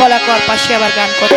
বলা কর পাশে আবার গান করে।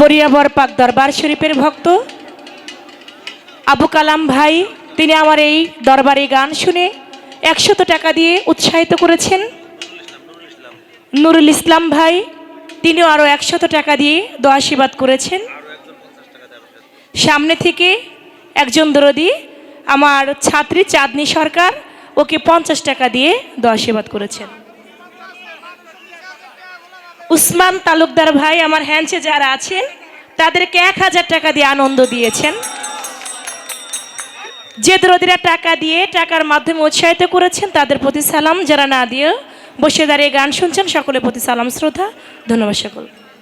বরিয়াবর পাক দরবার শরীফের ভক্ত। আবু কালাম ভাই, তিনি আমার এই দরবারে গান শুনে একশত টাকা দিয়ে উৎসাহিত করেছেন। নুরুল ইসলাম ভাই, তিনিও আরও একশত টাকা দিয়ে দোয়া আশীর্বাদ করেছেন। সামনে থেকে একজন দরদি, আমার ছাত্রী চাঁদনি সরকার, ওকে পঞ্চাশ টাকা দিয়ে আশীর্বাদ করেছেন। উসমান তালুকদার ভাই, আমার হ্যান্ডসে যারা আছেন, তাদেরকে এক হাজার টাকা দিয়ে আনন্দ দিয়েছেন। যে দরদিরা টাকা দিয়ে টাকার মাধ্যমে উৎসাহিত করেছেন, তাদের প্রতি সালাম। যারা না দিয়ে বসে দাঁড়িয়ে গান শুনছেন, সকলের প্রতি সালাম, শ্রদ্ধা। ধন্যবাদ সকল